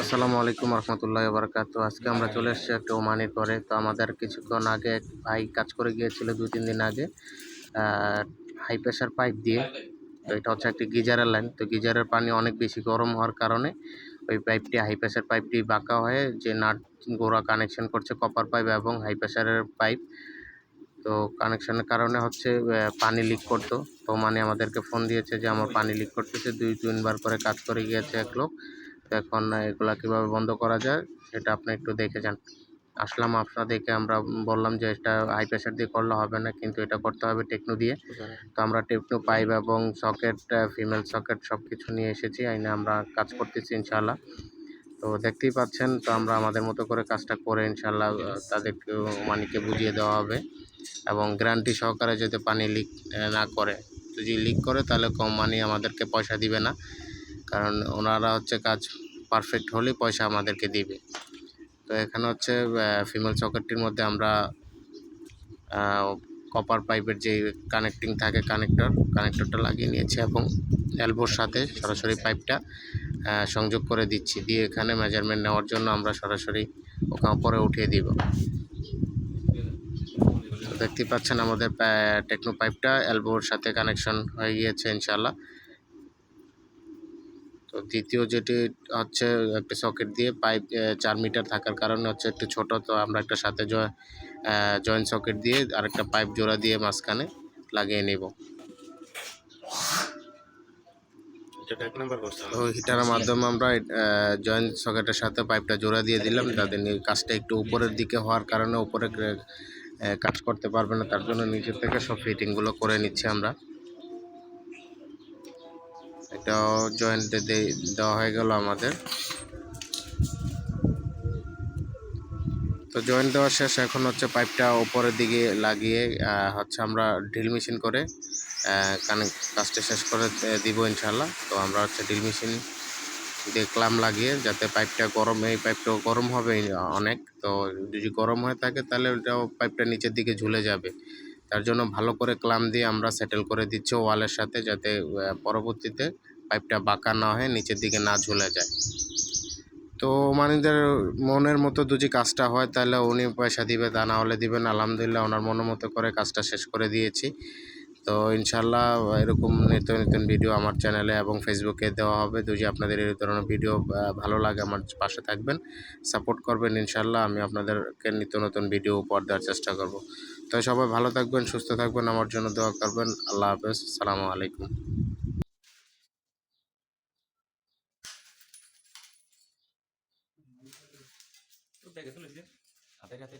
আসসালামু আলাইকুম রহমতুল্লাহ বারকাত। আজকে আমরা চলে এসেছি একটা ওমানির পরে। তো আমাদের কিছুক্ষণ আগে এক ভাই কাজ করে গিয়েছিল দুই, তিন দিন আগে হাই প্রেশার পাইপ দিয়ে। তো এটা হচ্ছে একটি গিজারের লাইন তো গিজারের পানি অনেক বেশি গরম হওয়ার কারণে ওই পাইপটি হাই প্রেশার পাইপটি বাঁকা হয়ে যে নাট গোড়া কানেকশন করছে কপার পাইপ এবং হাই প্রেশারের পাইপ তো কানেকশনের কারণে হচ্ছে পানি লিক করতো। তো মানে আমাদেরকে ফোন দিয়েছে যে, আমার পানি লিক করতেছে। দুই, তিনবার করে কাজ করে গিয়েছে এক লোক। এখন এগুলা কীভাবে বন্ধ করা যায়, সেটা আপনি একটু দেখে যান। আসলাম আপনাদেরকে, আমরা বললাম যে এটা হাই প্রেশার দিয়ে করলে হবে না, কিন্তু এটা করতে হবে টেকনো দিয়ে। তো আমরা টেকনো পাইপ এবং সকেট ফিমেল সকেট সব কিছু নিয়ে এসেছি, আইনে আমরা কাজ করতেছি ইনশাল্লাহ তো দেখতেই পাচ্ছেন, তো আমরা আমাদের মতো করে কাজটা করে ইনশাল্লাহ তাদেরকে, মানিকে বুঝিয়ে দেওয়া হবে এবং গ্যারান্টি সহকারে যাতে পানি লিক না করে। যদি লিক করে, তাহলে কম মানি আমাদেরকে পয়সা দিবে না, কারণ ওনারা হচ্ছে কাজ পারফেক্ট হলে পয়সা আমাদেরকে দিবে। তো এখানে হচ্ছে ফিমেল সকেটটির মধ্যে আমরা কপার পাইপের যে কানেক্টিং থাকে কানেক্টর কানেক্টরটা লাগিয়ে নিয়েছি এবং এলবোর সাথে সরাসরি পাইপটা সংযোগ করে দিচ্ছি। দিয়ে এখানে মেজারমেন্ট নেওয়ার জন্য আমরা সরাসরি ওখানে উপরে উঠিয়ে দিব। তো দেখতেই পাচ্ছেন আমাদের টেকনো পাইপটা এলবোর সাথে কানেকশন হয়ে গিয়েছে ইনশাল্লাহ তো দ্বিতীয় যেটি হচ্ছে একটা সকেট দিয়ে পাইপ চার মিটার থাকার কারণে হচ্ছে একটু ছোট তো আমরা একটা সাথে জয়েন্ট সকেট দিয়ে আরেকটা পাইপ জোড়া দিয়ে মাঝখানে লাগিয়ে নিব। তো হিটারের মাধ্যমে আমরা জয়েন্ট সকেটের সাথে পাইপটা জোড়া দিয়ে দিলাম নি- কাজটা একটু উপরের দিকে হওয়ার কারণে উপরে কাজ করতে পারবে না তার জন্য নিচে থেকে সব ফিটিংগুলো করে নিচ্ছি আমরা। এটাও জয়েন্ট দেওয়া হয়ে গেল আমাদের। তো জয়েন্ট দেওয়া শেষ, এখন হচ্ছে পাইপটা ওপরের দিকে লাগিয়ে হচ্ছে আমরা ড্রিল মেশিন করে কানেক্ট কাজটা শেষ করে দিব ইনশাল্লাহ তো আমরা হচ্ছে ড্রিল মেশিন দিয়ে ক্লাম লাগিয়ে, যাতে পাইপটা গরম, এই পাইপটাও গরম হবে অনেক। তো যদি গরম হয়ে থাকে, তাহলে ওটাও পাইপটা নিচের দিকে ঝুলে যাবে। তার জন্য ভালো করে ক্লাম দিয়ে আমরা সেটেল করে দিচ্ছি ওয়ালের সাথে, যাতে পরবর্তীতে পাইপটা বাঁকা না হয়ে নিচের দিকে না ঝুলে যায়। তো মানিদের মনের মতো যদি কাজটা হয়, তাহলে উনি পয়সা দিবে, তা না হলে দিবেন। আলহামদুলিল্লাহ, ওনার মনের মতো করে কাজটা শেষ করে দিয়েছি। তো ইনশাল্লাহ এরকম নিত্য নতুন ভিডিও আমার চ্যানেলে এবং ফেসবুকে দেওয়া হবে। যদি আপনাদের এই ধরনের ভিডিও ভালো লাগে, আমার পাশে থাকবেন সাপোর্ট করবেন ইনশাল্লাহ আমি আপনাদেরকে নিত্য নতুন ভিডিও উপহার দেওয়ার চেষ্টা করব। তো সবাই ভালো থাকবেন, সুস্থ থাকবেন, আমার জন্য দোয়া করবেন। আল্লাহ হাফেজ, সালামু আলাইকুম। ব্যাগে তুলেছি হাতে হাতে